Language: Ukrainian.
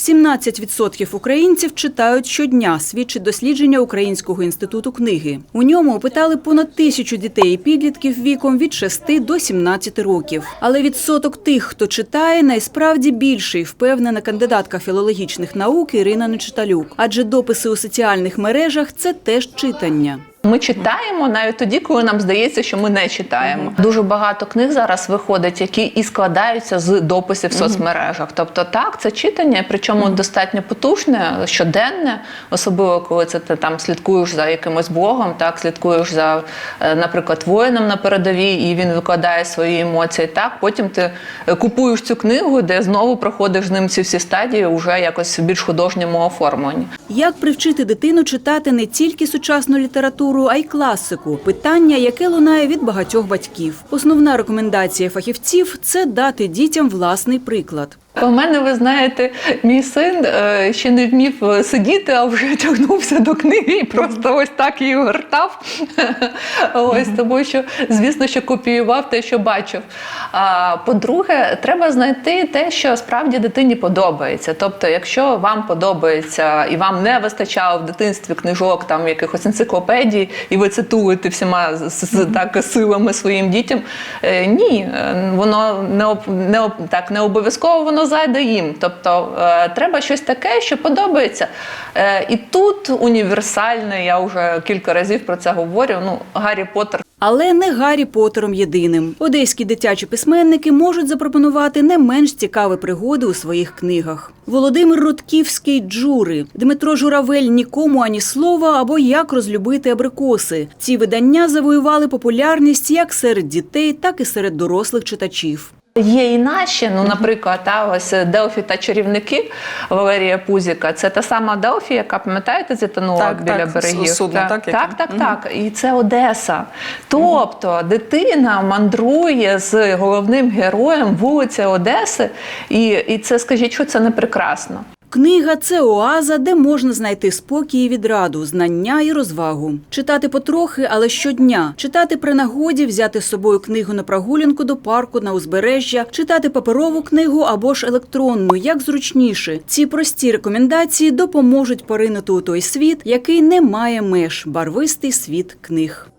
17% українців читають щодня, свідчить дослідження Українського інституту книги. У ньому опитали понад тисячу дітей і підлітків віком від 6 до 17 років. Але відсоток тих, хто читає, найсправді більший, впевнена кандидатка філологічних наук Ірина Нечиталюк. Адже дописи у соціальних мережах це теж читання. Ми читаємо навіть тоді, коли нам здається, що ми не читаємо. Дуже багато книг зараз виходить, які і складаються з дописів в соцмережах. Тобто, так, це читання, причому достатньо потужне, щоденне, особливо коли це ти там слідкуєш за якимось блогом, так слідкуєш за, е, наприклад, воїном на передовій, і він викладає свої емоції. Так, потім ти е, купуєш цю книгу, де знову проходиш з ним ці всі стадії, вже якось в більш художньому оформленні. Як привчити дитину читати не тільки сучасну літературу, а й класику? Питання, яке лунає від багатьох батьків. Основна рекомендація фахівців це дати дітям власний приклад. У мене, ви знаєте, мій син е, ще не вмів е, сидіти, а вже тягнувся до книги і просто ось так її гортав. Ось тому що, звісно, що копіював те, що бачив. А по-друге, треба знайти те, що справді дитині подобається. Тобто, якщо вам подобається і вам не вистачало в дитинстві книжок, там якихось енциклопедій, і ви цитуєте всіма так силами своїм дітям, е, ні, воно не так не обов'язково воно зайде їм. Тобто е, треба щось таке, що подобається. Е, і тут універсальне, я вже кілька разів про це говорю. Ну, Гаррі Поттер Але не Гаррі Поттером єдиним. Одеські дитячі письменники можуть запропонувати не менш цікаві пригоди у своїх книгах. Володимир Рудківський Джури, Дмитро Журавель Нікому ані слова або Як розлюбити абрикоси. Ці видання завоювали популярність як серед дітей, так і серед дорослих читачів. Є і наші, ну, наприклад, та, ось Делфі та чарівники Валерія Пузіка. Це та сама Делфі, яка пам'ятаєте, зітонула Так, біля так, берегів. судно, так, так, так, так, так. І це Одеса. Тобто дитина мандрує з головним героєм вулиця Одеси, і, і це скажіть, що це не прекрасно. Книга це оаза, де можна знайти спокій і відраду, знання і розвагу. Читати потрохи, але щодня. Читати при нагоді, взяти з собою книгу на прогулянку до парку, на узбережжя, читати паперову книгу або ж електронну, як зручніше. Ці прості рекомендації допоможуть поринути у той світ, який не має меж, барвистий світ книг.